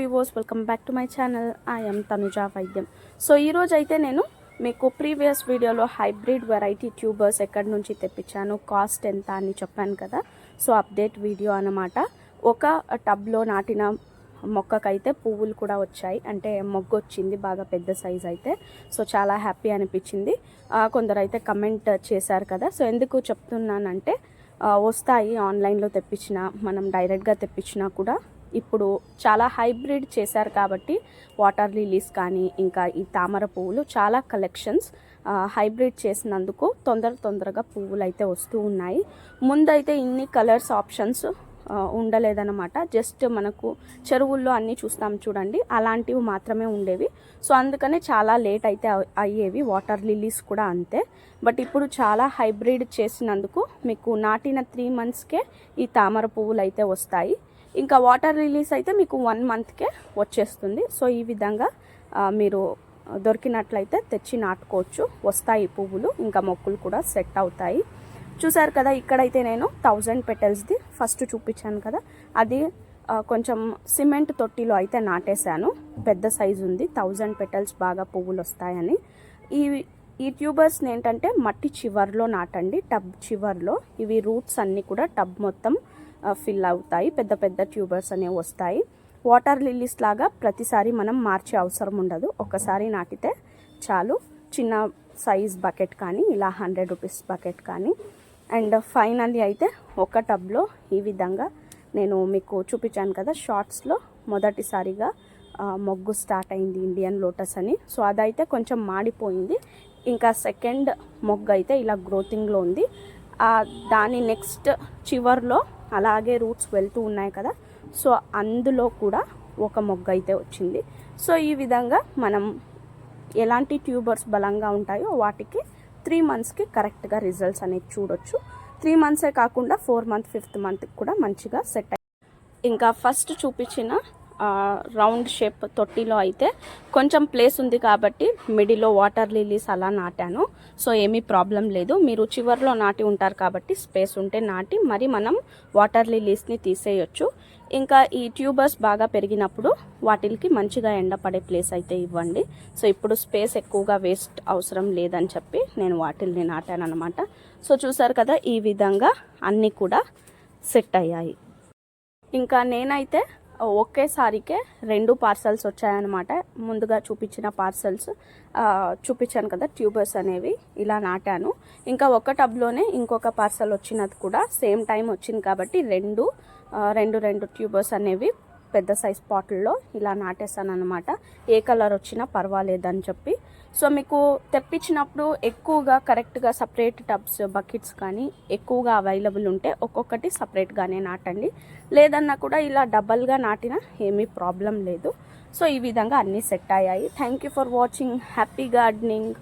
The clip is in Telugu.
వివోస్ welcome back to my channel I'm Tanuja వైద్యం సో ఈరోజు అయితే నేను మీకు ప్రీవియస్ వీడియోలో హైబ్రిడ్ వెరైటీ ట్యూబర్స్ ఎక్కడి నుంచి తెప్పించాను కాస్ట్ ఎంత అని చెప్పాను కదా. సో అప్డేట్ వీడియో అన్నమాట. ఒక టబ్లో నాటిన మొక్కకైతే పువ్వులు కూడా వచ్చాయి. అంటే మొగ్గు వచ్చింది బాగా పెద్ద సైజ్ అయితే. సో చాలా హ్యాపీ అనిపించింది. కొందరు అయితే కమెంట్ చేశారు కదా. సో ఎందుకు చెప్తున్నానంటే వస్తాయి ఆన్లైన్లో తెప్పించిన మనం డైరెక్ట్గా తెప్పించినా కూడా ఇప్పుడు చాలా హైబ్రిడ్ చేశారు కాబట్టి వాటర్ లిలీస్ కానీ ఇంకా ఈ తామర పువ్వులు చాలా కలెక్షన్స్ హైబ్రిడ్ చేసినందుకు తొందర తొందరగా పువ్వులు అయితే వస్తూ ఉన్నాయి. ముందైతే ఇన్ని కలర్స్ ఆప్షన్స్ ఉండలేదన్నమాట. జస్ట్ మనకు చెరువుల్లో అన్నీ చూస్తాం చూడండి అలాంటివి మాత్రమే ఉండేవి. సో అందుకనే చాలా లేట్ అయితే అయ్యేవి వాటర్ లిలీస్ కూడా అంతే. బట్ ఇప్పుడు చాలా హైబ్రిడ్ చేసినందుకు మీకు నాటిన త్రీ మంత్స్కే ఈ తామర పువ్వులు అయితే వస్తాయి. ఇంకా వాటర్ రిలీజ్ అయితే మీకు వన్ మంత్కే వచ్చేస్తుంది. సో ఈ విధంగా మీరు దొరికినట్లయితే తెచ్చి నాటుకోవచ్చు. వస్తాయి పువ్వులు ఇంకా మొక్కులు కూడా సెట్ అవుతాయి. చూసారు కదా ఇక్కడైతే నేను థౌజండ్ పెటల్స్ది ఫస్ట్ చూపించాను కదా. అది కొంచెం సిమెంట్ తొట్టిలో అయితే నాటేశాను. పెద్ద సైజు ఉంది థౌజండ్ పెటల్స్ బాగా పువ్వులు వస్తాయని. ఈ ఈ ట్యూబర్స్ని ఏంటంటే మట్టి చివర్లో నాటండి టబ్ చివర్లో. ఇవి రూట్స్ అన్నీ కూడా టబ్ మొత్తం ఫిల్ అవుతాయి. పెద్ద పెద్ద ట్యూబర్స్ అనేవి వస్తాయి. వాటర్ లిల్లీస్ లాగా ప్రతిసారి మనం మార్చే అవసరం ఉండదు. ఒకసారి నాటితే చాలు. చిన్న సైజ్ బకెట్ కానీ ఇలా హండ్రెడ్ రూపీస్ బకెట్ కానీ. అండ్ ఫైనల్లీ అయితే ఒక టబ్లో ఈ విధంగా నేను మీకు చూపించాను కదా షార్ట్స్లో మొదటిసారిగా మొగ్గు స్టార్ట్ అయింది ఇండియన్ లోటస్ అని. సో అదైతే కొంచెం మాడిపోయింది. ఇంకా సెకండ్ మొగ్గు అయితే ఇలా గ్రోతింగ్లో ఉంది. దాని నెక్స్ట్ చివర్లో అలాగే రూట్స్ వెళ్తూ ఉన్నాయి కదా. సో అందులో కూడా ఒక మొగ్గ అయితే వచ్చింది. సో ఈ విధంగా మనం ఎలాంటి ట్యూబర్స్ బలంగా ఉంటాయో వాటికి త్రీ మంత్స్కి కరెక్ట్గా రిజల్ట్స్ అనేది చూడొచ్చు. త్రీ మంత్సే కాకుండా ఫోర్ మంత్ ఫిఫ్త్ మంత్కి కూడా మంచిగా సెట్ ఇంకా ఫస్ట్ చూపించిన రౌండ్ షేప్ తొట్టిలో అయితే కొంచెం ప్లేస్ ఉంది కాబట్టి మిడిలో వాటర్ లిలీస్ అలా నాటాను. సో ఏమీ ప్రాబ్లం లేదు. మీరు చివర్లో నాటి ఉంటారు కాబట్టి స్పేస్ ఉంటే నాటి మరి మనం వాటర్ లిలీస్ని తీసేయొచ్చు. ఇంకా ఈ ట్యూబర్స్ బాగా పెరిగినప్పుడు వాటికి మంచిగా ఎండపడే ప్లేస్ అయితే ఇవ్వండి. సో ఇప్పుడు స్పేస్ ఎక్కువగా వేస్ట్ అవసరం లేదని చెప్పి నేను వాటిల్ని నాటాను సో చూసారు కదా ఈ విధంగా అన్నీ కూడా సెట్ అయ్యాయి. ఇంకా నేనైతే ఒకేసారికే రెండు పార్సల్స్ వచ్చాయన్నమాట. ముందుగా చూపించిన పార్సల్స్ చూపించాను కదా ట్యూబర్స్ అనేవి ఇలా నాటాను. ఇంకా ఒక టబ్లోనే ఇంకొక పార్సల్ వచ్చినది కూడా సేమ్ టైం వచ్చింది కాబట్టి రెండు రెండు రెండు ట్యూబర్స్ అనేవి పెద్ద సైజ్ పాటుల్లో ఇలా నాటేసాను అనమాట ఏ కలర్ వచ్చినా పర్వాలేదని చెప్పి. సో మీకు తెప్పించినప్పుడు ఎక్కువగా కరెక్ట్గా సపరేట్ టబ్స్ బకెట్స్ కానీ ఎక్కువగా అవైలబుల్ ఉంటే ఒక్కొక్కటి సపరేట్గానే నాటండి. లేదన్నా కూడా ఇలా డబల్గా నాటినా ఏమీ ప్రాబ్లం లేదు. సో ఈ విధంగా అన్నీ సెట్ అయ్యాయి. Thank you for watching happy gardening